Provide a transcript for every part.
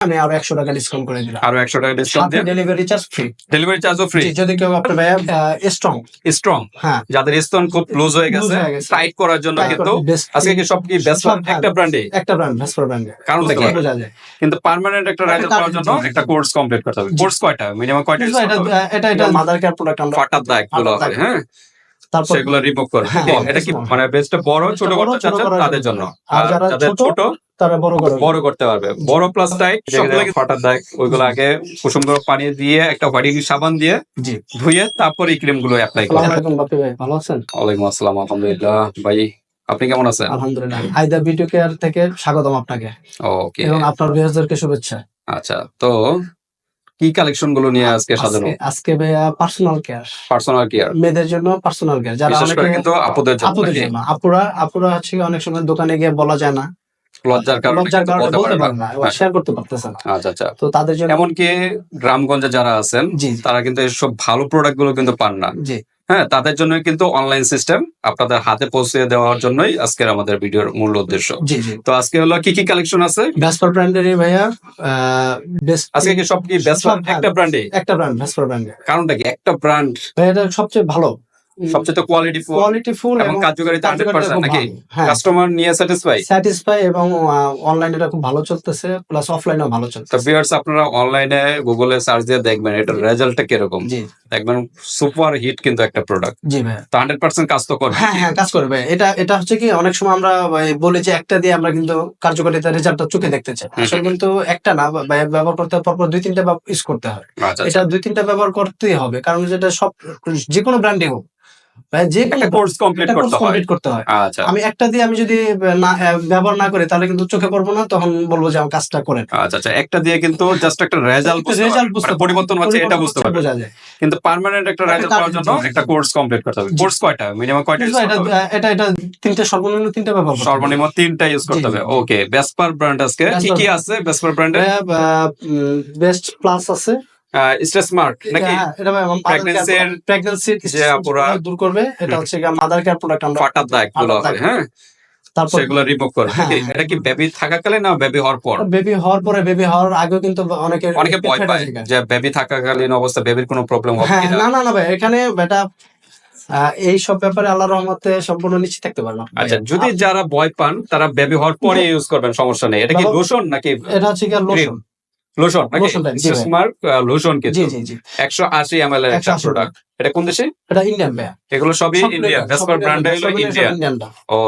আমি আরও একশো টাকা ডিসকাউন্ট করে দিলাম। আরও একশো টাকা ডিসকাউন্ট দিয়ে? ডেলিভারি চার্জ ফ্রি ডেলিভারি চার্জও ফ্রি যদি কেউ আপনার ভাইয়া স্ট্রং স্ট্রং হ্যাঁ। যাদের স্তন খুব লুজ হয়ে গেছে হয়ে টাইট করার জন্য কিন্তু আজকে কি সব কি বেস্ট সব হ্যাঁ। একটা ব্র্যান্ডে একটা ব্র্যান্ড ভেসপার ব্র্যান্ডে কারণ দেখি কিন্তু পার্মানেন্ট একটা একটা পাওয়ার জন্য একটা কোর্স কমপ্লিট করতে হবে। কোর্স কয়টা? মিনিমাম কয়টা এটা এটা মাদার কেয়ার প্রোডাক্ট আমরা ফাটার আছে দাগ। হ্যাঁ। তারপর সেগুলো রিমুভ হ্যাঁ, আছে? এটা কি মানে বেস্টটা বড় ছোট করতে চাচ্ছেন তাদের জন্য। আর যারা ছোট, তারা বড় করে বড় করতে পারবে। বড় প্লাস টাইট ফাটার দাগ ওইগুলো আগে কুসুম করে পানি দিয়ে একটা হোয়াইটিং সাবান দিয়ে জি। ধুয়ে তারপর এই ক্রিমগুলো অ্যাপ্লাই ভালো আছেন? ওয়ালাইকুম আসসালাম আলহামদুলিল্লাহ। ভাই আপনি কেমন আছেন? আলহামদুলিল্লাহ। আইদা বিউটি কেয়ার থেকে স্বাগতম আপনাকে। ওকে এবং আপনার বিহারদেরকে শুভেচ্ছা। আচ্ছা তো কি কালেকশনগুলো নিয়ে আজকে সাজানো? আজকে- ভাইয়া পার্সোনাল কেয়ার পার্সোনাল কেয়ার মেয়েদের জন্য পার্সোনাল কেয়ার যারা বিশেষ করে কিন্তু আপুদের জন্য আপুদের জন্য। আপুরা আপুরা হচ্ছে অনেক সময় দোকানে গিয়ে বলা যায় না। লজ্জার কারণে লজ্জার কিন্তু কারণে বলতে বলতে পারে পারে না না শেয়ার করতে পারতেছে না। আচ্ছা আচ্ছা। তো তাদের জন্য এমনকি গ্রামগঞ্জে যারা আছেন জি তারা কিন্তু এসব ভালো প্রোডাক্টগুলো কিন্তু পান না। জি। হ্যাঁ তাদের জন্য কিন্তু অনলাইন সিস্টেম আপনাদের হাতে পৌঁছে দেওয়ার জন্যই আজকের আমাদের ভিডিওর মূল উদ্দেশ্য। তো আজকে হলো কি কি কালেকশন আছে? ভেসপার ব্র্যান্ডের ভাইয়া আজকে কি সব কি হ্যাঁ। একটা ব্র্যান্ডে একটা ব্র্যান্ড ভেসপার ব্র্যান্ডে কারণটা কি? একটা ব্র্যান্ড ভাইয়া এটা সবচেয়ে ভালো। সবচেয়ে কোয়ালিটি ফুল কোয়ালিটি ফুল এবং কার্যকারিতা হান্ড্রেড পার্সেন্ট নাকি? হ্যাঁ। কাস্টমার নিয়ে স্যাটিসফাই স্যাটিসফাই এবং অনলাইনে এটা খুব ভালো চলতেছে প্লাস অফলাইনেও ভালো তো ভিউয়ার্স আপনারা অনলাইনে গুগলে সার্চ দিয়ে দেখবেন এটার রেজাল্টটা কীরকম। দেখবেন সুপার হিট কিন্তু একটা প্রোডাক্ট জি ভাইয়া। তো হান্ড্রেড পার্সেন্ট কাজ তো করবে। হ্যাঁ হ্যাঁ কাজ করবে এটা এটা হচ্ছে কি অনেক সময় আমরা বলি যে একটা দিয়ে আমরা কিন্তু কার্যকারিতা রেজাল্টটা চোখে দেখতে চাই আসলে কিন্তু একটা না ব্যবহার করতে পরপর দুই তিনটা ইউজ করতে হয়। আচ্ছা এটা দুই তিনটা ব্যবহার করতেই হবে। কারণ যেটা সব যে কোনো ব্র্যান্ডে হোক বা যে একটা কোর্স কমপ্লিট করতে হয়। কমপ্লিট করতে হয়। আচ্ছা। আমি একটা দিয়ে আমি যদি না ব্যবহার না করি তাহলে কিন্তু চোখে পড়ব না তখন বলব যে আমার কাজটা করেন। আচ্ছা আচ্ছা একটা দিয়ে কিন্তু জাস্ট একটা রেজাল্ট রেজাল্ট বুঝতে মানে পরিবর্তন হচ্ছে এটা বুঝতে পারবে। বোঝা যায়। কিন্তু পার্মানেন্ট একটা রেজাল্ট পাওয়ার জন্য একটা কোর্স কমপ্লিট করতে হবে। কোর্স কয়টা? মিনিমাম কয়টা এটা এটা এটা তিনটা সর্বনিম্ন তিনটা ব্যবহার করতে সর্বনিম্ন তিনটা ইউজ করতে হবে। ওকে বেসপার ব্র্যান্ড আজকে। কি কি আছে বেসপার ব্র্যান্ডের বেস্ট প্লাস আছে। স্ট্রেস মার্ক নাকি? হ্যাঁ, এটা যে আপুরা- দূর করবে এটা হচ্ছে মাদার কেয়ার প্রোডাক্ট আমরা ফাটার দাগগুলো হ্যাঁ? তারপর সেগুলো রিমুভ করে। হ্যাঁ, নাকি? হ্যাঁ। এটা কি বেবি থাকাকালে না বেবি হওয়ার পর? বেবি হওয়ার পরে বেবি হওয়ার আগে কিন্তু অনেকে অনেকে ভয় পায় যে বেবি থাকাকালীন অবস্থা বেবির কোনো প্রবলেম হবে হ্যাঁ না না না ভাই এখানে বেটা আহ, এই সব ব্যাপারে আল্লাহ রহমতে সম্পূর্ণ নিশ্চিত থাকতে পারলাম। আচ্ছা যদি যারা ভয় পান তারা বেবি হওয়ার পরে ইউজ করবেন সমস্যা নেই। এটা কি লোশন নাকি এটা হচ্ছে লোশন লোশন। স্মার্ট লোশন জি জি এর একটা প্রোডাক্ট এটা কোন দেশে? এটা ইন্ডিয়ান এগুলো সবই ভেসপার ব্র্যান্ড হলো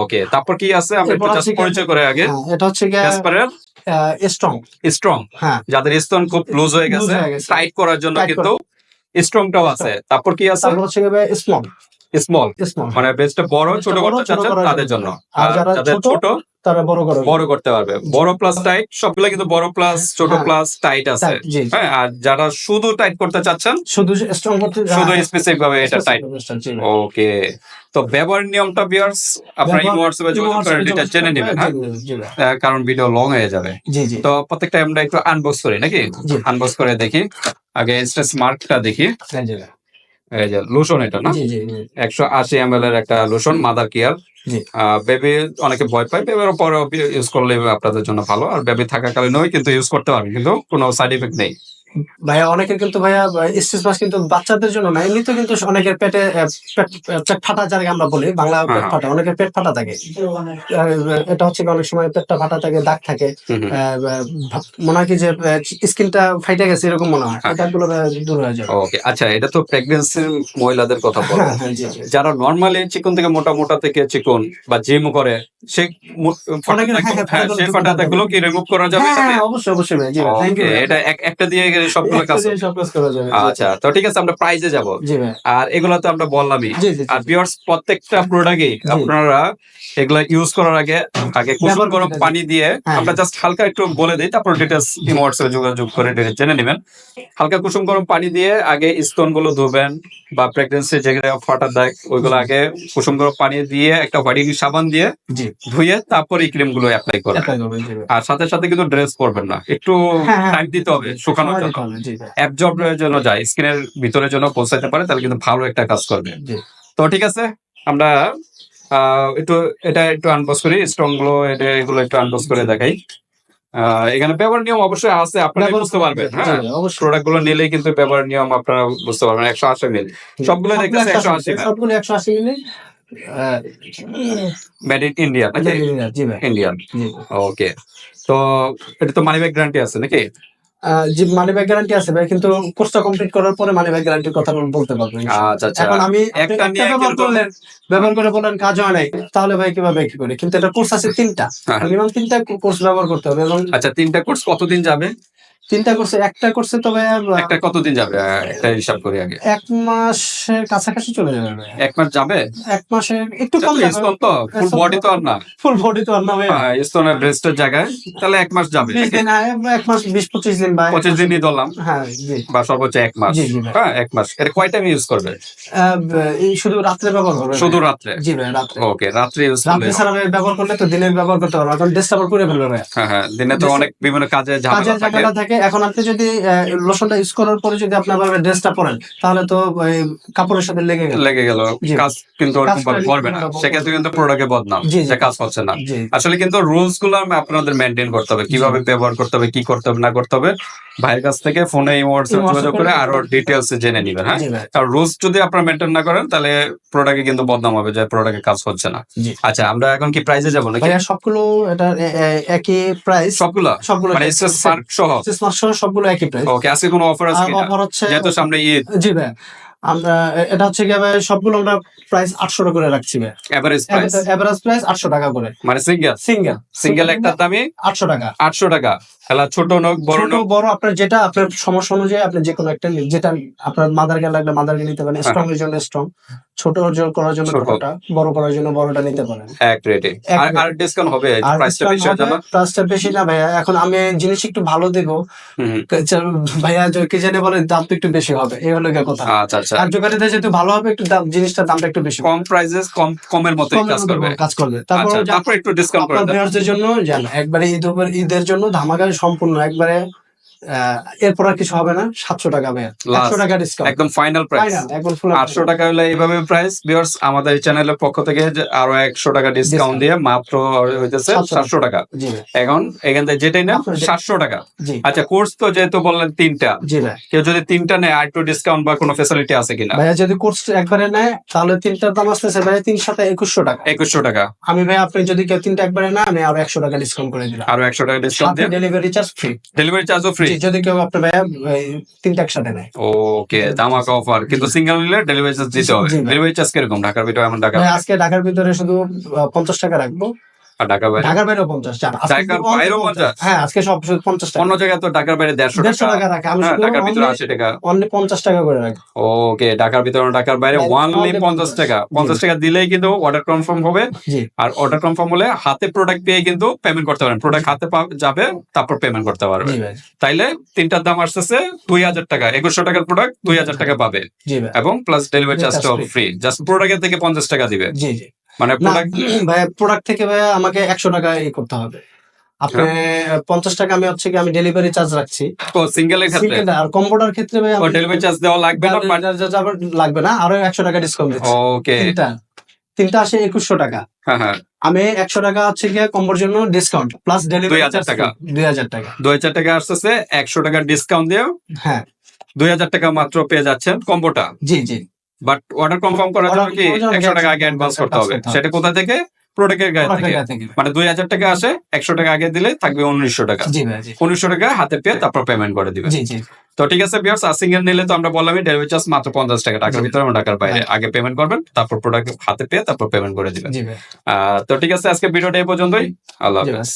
ওকে তারপর কি আছে? আমরা একটু জাস্ট পরিচয় করে আগে। হ্যাঁ, এটা হচ্ছে ভেসপারের স্ট্রং স্ট্রং হ্যাঁ। যাদের স্তন খুব লুজ হয়ে গেছে টাইট করার জন্য কিন্তু স্ট্রংটাও আছে। তারপর কি আছে? তারপর হচ্ছে কি স্মল স্মল মানে বেসটা বড় ছোট করতে চাচ্ছেন তাদের জন্য। আর যাদের ছোট, ছোট তারা বড় করে বড় করতে পারবে। বড় প্লাস টাইট সবগুলো কিন্তু বড় প্লাস ছোট হ্যাঁ। প্লাস টাইট আছে। হ্যাঁ আর যারা শুধু টাইট করতে চাচ্ছেন শুধু স্ট্রং করতে শুধু স্পেসিফিক ভাবে এটা টাইট ওকে তো ব্যবহার নিয়মটা বিয়ার্স আপনারা ইমো হোয়াটসঅ্যাপে যোগাযোগ করে ডিটেইলস জেনে নেবেন হ্যাঁ? কারণ ভিডিও লং হয়ে যাবে। তো প্রত্যেকটা আমরা একটু আনবক্স করি নাকি। আনবক্স করে দেখি। আগে স্ট্রেস মার্কটা দেখি। হ্যাঁ। এই যে লোশন এটা না। একশো আশি এম এর একটা লোশন মাদার কেয়ার। বেবি অনেকে ভয় পায় বেবির পরে ইউজ করলে আপনাদের জন্য ভালো আর বেবি থাকাকালীনও কিন্তু ইউজ করতে পারবে কিন্তু কোনো সাইড এফেক্ট নেই ভাইয়া অনেকের কিন্তু ভাইয়া স্টিচ মাছ কিন্তু বাচ্চাদের জন্য না এমনিতে কিন্তু অনেকের পেটে পেট ফাটা যাকে আমরা বলি বাংলা পেট হ্যাঁ। ফাটা অনেকের পেট ফাটা থাকে। এটা হচ্ছে অনেক সময় পেটটা ফাটা থাকে দাগ থাকে। মনে হয় কি যে স্কিনটা ফাইটে গেছে এরকম মনে হয়। হ্যাঁ। দাগগুলো দূর হয়ে যাবে। ওকে আচ্ছা এটা তো প্রেগনেন্সি মহিলাদের কথা বলো। হ্যাঁ হ্যাঁ যারা নর্মালি চিকন থেকে মোটা মোটা থেকে চিকন বা জিম করে সে ফাটা হ্যাঁ, হ্যাঁ, হ্যাঁ, দাগগুলো কি রিমুভ করা যাবে হ্যাঁ হ্যাঁ অবশ্যই অবশ্যই ভাই জি থ্যাংক ইউ এটা একটা দিয়ে গেলে সবগুলো কাজ। সব কাজ করা যাবে আচ্ছা তো ঠিক আছে আমরা প্রাইজে যাব। আর এগুলো তো আমরা বললামই। আর ভিউয়ার্স প্রত্যেকটা প্রোডাক্টে আপনারা এগুলা ইউজ করার আগে আগে কুসুম গরম পানি দিয়ে হ্যাঁ। আমরা জাস্ট হালকা একটু বলে দিই তারপর ডিটেলস হোয়াটসঅ্যাপে যোগাযোগ করে জেনে নেবেন। হালকা কুসুম গরম পানি দিয়ে আগে গুলো ধুবেন বা প্রেগনেন্সি যেগুলো ফাটার দাগ ওইগুলো আগে কুসুম গরম পানি দিয়ে একটা হোয়াইটিং সাবান দিয়ে ধুয়ে তারপর এই ক্রিমগুলো অ্যাপ্লাই করবেন আর সাথে সাথে কিন্তু ড্রেস করবেন না। একটু হ্যাঁ, হ্যাঁ। টাইম দিতে হবে শুকানোর জন্য। অ্যাবজর্বের জন্য যায় স্কিনের ভিতরে জন্য পৌঁছাতে পারে তাহলে কিন্তু ভালো একটা কাজ করবে। তো ঠিক আছে আমরা একটু এটা একটু আনবক্স করি স্ট্রংগুলো এটা এগুলো একটু আনবক্স করে দেখাই। এখানে ব্যবহার নিয়ম অবশ্যই আছে আপনারা বুঝতে পারবেন হ্যাঁ? প্রোডাক্টগুলো নিলেই কিন্তু ব্যবহার নিয়ম আপনারা বুঝতে পারবেন একশো আশি মিল সবগুলো দেখতেছে একশো আশি সবগুলো একশো আশি ml made in India Indian okay তো এটা তো মানি ব্যাগ গ্যারান্টি আছে নাকি? আহ, মানি ব্যাগ গ্যারান্টি আছে ভাই কিন্তু কোর্সটা কমপ্লিট করার পরে মানি ব্যাগ গ্যারান্টির কথা বলতে পারব আচ্ছা আচ্ছা। এখন আমি একটা ব্যবহার করলেন ব্যবহার করে বললেন কাজ হয় নাই তাহলে ভাই কীভাবে কি করি? কিন্তু এটা কোর্স আছে তিনটা। হ্যাঁ। মিনিমাম তিনটা কোর্স ব্যবহার করতে হবে এবং আচ্ছা তিনটা কোর্স কতদিন যাবে? তিনটা কোর্সে একটা কোর্সে তবে একটা কতদিন যাবে? একটা হিসাব করি আগে। এক মাসের কাছাকাছি চলে যাবে এক মাস যাবে? এক মাসের একটু কম স্তন তো ফুল বডি তো আর না। ফুল বডি তো আর না ভাই স্তনের ব্রেস্টের জায়গায় তাহলে এক মাস যাবে। এক মাস বিশ পঁচিশ দিন ভাই। পঁচিশ দিনই ধরলাম। হ্যাঁ বা সর্বোচ্চ এক মাস। হ্যাঁ এক মাস। এটা কয় টাইম ইউজ করবে? শুধু রাত্রে ব্যবহার করবে শুধু রাত্রে? জি ভাই রাত্রে। ওকে রাত্রে ইউজ করবে রাত্রে ভাই ব্যবহার করলে তো দিনে ব্যবহার করতে পারব এখন ডিস্টার্ব করে ফেলবে হ্যাঁ হ্যাঁ দিনে তো অনেক বিভিন্ন কাজে ঝামেলা থাকে থাকে। এখন আপনি যদি লোশনটা ইউজ করার পরে যদি আপনার ভাবে ড্রেসটা পরেন তাহলে তো কাপড়ের সাথে লেগে গেল। লেগে গেল। কাজ কিন্তু ওরকম ভাবে করবে না। সেক্ষেত্রে কিন্তু প্রোডাক্টে বদনাম। যে কাজ হচ্ছে না। আসলে কিন্তু রুলসগুলো আপনাদের মেনটেন করতে হবে। কীভাবে ব্যবহার করতে হবে কি করতে হবে না করতে হবে ভাইয়ের কাছ থেকে ফোনে হোয়াটসঅ্যাপ যোগাযোগ করে আরও ডিটেলস জেনে নিবেন হ্যাঁ? আর রুলস যদি আপনারা মেনটেন না করেন তাহলে প্রোডাক্টে কিন্তু বদনাম হবে যে প্রোডাক্টে কাজ হচ্ছে না। আচ্ছা আমরা এখন কি প্রাইসে যাব নাকি? সবগুলো এটা একই প্রাইস সবগুলো? সবগুলো মানে স্মার্ট সহ? সহ সবগুলো একই প্রাইস ওকে আজকে কোনো অফার আছে অফার হচ্ছে যেহেতু সামনে ঈদ। জি ভাই আমরা এটা হচ্ছে কি সবগুলো আমরা প্রাইস আটশো টাকা করে রাখছি ভাই। এভারেজ প্রাইস এভারেজ প্রাইস আটশো টাকা করে। মানে সিঙ্গেল সিঙ্গেল সিঙ্গেল একটা দামি আটশো টাকা। আটশো টাকা। খেলা ছোট নোক বড় নোক বড় আপনার যেটা আপনার সমস্যা অনুযায়ী আপনি যে কোনো একটা যেটা আপনার মাদার গেল লাগলে মাদার গে নিতে পারেন স্ট্রং এর জন্য স্ট্রং ছোট করার জন্য। ছোটটা বড় করার জন্য বড়টা নিতে পারেন। এক রেটে। আর আর ডিসকাউন্ট হবে প্রাইসটা বেশি যাবে প্রাইসটা বেশি না ভাইয়া এখন আমি জিনিস একটু ভালো দেবো। ভাইয়া যে- কে জানে বলে দাম তো একটু বেশি হবে এই হলো কথা। আচ্ছা আচ্ছা। কার্যকারিতা যেহেতু ভালো হবে একটু দাম জিনিসটার দামটা একটু বেশি। কম প্রাইসেস কম কমের কমের কাজ করবে। কাজ করবে। তারপর আচ্ছা তারপর একটু ডিসকাউন্ট করে দেন। জন্য জান একবারে ঈদ ঈদের জন্য ধামাকা সম্পূর্ণ একবারে এরপর আর কিছু হবে না সাতশো টাকা ভাইয়া। Last, টাকা ডিসকাউন্ট একদম ফাইনাল প্রাইস আটশো টাকা হলে এইভাবে প্রাইস ভিউয়ার্স আমাদের চ্যানেলের পক্ষ থেকে আরও একশো টাকা ডিসকাউন্ট দিয়ে মাত্র হইতেছে সাতশো টাকা। এখন এখান থেকে যেটাই যে- সাতশো টাকা। আচ্ছা কোর্স তো যেহেতু বললেন তিনটা কেউ যদি তিনটা নেয় আর একটু ডিসকাউন্ট বা কোনো ফেসিলিটি আছে কিনা? ভাইয়া যদি কোর্স একবারে নেয় তাহলে তিনটার দাম আসতেছে ভাইয়া তিন সাথে একুশশো টাকা। একুশশো টাকা। আমি ভাই আপনি যদি কেউ তিনটা একবারে না আমি আরও একশো টাকা ডিসকাউন্ট করে দিলাম। আরও একশো টাকা discount delivery charge free delivery চার্জও ফ্রি যদি কেউ আপনার ভাইয়া তিনটা একসাথে নেয়। ওকে ধামাকা অফার কিন্তু সিঙ্গেল নিলে ডেলিভারি চার্জ দিতে হবে। ডেলিভারি চার্জ কীরকম? ঢাকার ভিতরে এমন ঢাকা? আজকে ঢাকার ভিতরে শুধু পঞ্চাশ টাকা রাখব। ঢাকার বাইরে? ঢাকার বাইরেও পঞ্চাশ ঢাকার বাইরেও 50 হ্যাঁ আজকে সব পঞ্চাশ টাকা। অন্য জায়গায় তো ঢাকার বাইরে দেড়শো দেড়শো টাকা। টাকা রাখে আমি ঢাকার ভিতরে আশি টাকা। only পঞ্চাশ টাকা করে রাখি। ওকে ঢাকার ভিতরে ঢাকার বাইরে বাইরে ওয়ানলি পঞ্চাশ টাকা। পঞ্চাশ টাকা দিলেই কিন্তু অর্ডার কনফার্ম হবে। আর অর্ডার কনফার্ম হলে হাতে প্রোডাক্ট পেয়ে কিন্তু পেমেন্ট করতে পারেন প্রোডাক্ট হাতে যাবে তারপর পেমেন্ট করতে পারবে তাইলে তিনটার দাম আসতেছে দুই হাজার টাকা। একুশশো টাকার প্রোডাক্ট দুই হাজার টাকা পাবে। এবং প্লাস ডেলিভারি চার্জটাও ফ্রি জাস্ট প্রোডাক্টের থেকে পঞ্চাশ টাকা দিবে। মানে ভাই প্রোডাক্ট থেকে ভাই আমাকে একশো টাকা ই করতে হবে। আপনি হ্যাঁ। পঞ্চাশ টাকা আমি হচ্ছে কি আমি ডেলিভারি চার্জ রাখছি। সিঙ্গেলের ক্ষেত্রে? আর কম্বোটার ক্ষেত্রে ভাই ডেলিভারি চার্জ দেওয়া লাগবে না লাগবে না আরও একশো টাকা ডিসকাউন্ট দিচ্ছি। ওকে তিনটা। তিনটা আসে একুশশো টাকা। হ্যাঁ হ্যাঁ। আমি একশো টাকা হচ্ছে গিয়ে কম্বোর জন্য ডিসকাউন্ট প্লাস ডেলিভারি 2000 টাকা। দুই হাজার টাকা। দুই হাজার টাকা আসতেছে একশো টাকা ডিসকাউন্ট দিয়ে হ্যাঁ। দুই হাজার টাকা মাত্র পেয়ে যাচ্ছেন কম্বোটা। জি জি। বাট অর্ডার কনফার্ম করার জন্য কি একশো টাকা আগে অ্যাডভান্স করতে হবে? সেটা কোথা থেকে? প্রোডাক্টের গায়ে থেকে। মানে দুই হাজার টাকা আসে একশো টাকা আগে দিলে থাকবে উনিশশো টাকা। উনিশশো টাকা হাতে পেয়ে তারপর পেমেন্ট করে দিবে। তো ঠিক আছে বিয়ার্স আসিং এর নিলে তো আমরা বললামই ডেলিভারি চার্জ মাত্র পঞ্চাশ টাকা। ঢাকার জি। ভিতরে এবং ঢাকার বাইরে। হ্যাঁ। আগে পেমেন্ট করবেন তারপর প্রোডাক্ট হাতে পেয়ে তারপর পেমেন্ট করে দিবেন। তো ঠিক আছে আজকে ভিডিওটা এই পর্যন্তই। আল্লাহ হাফেজ।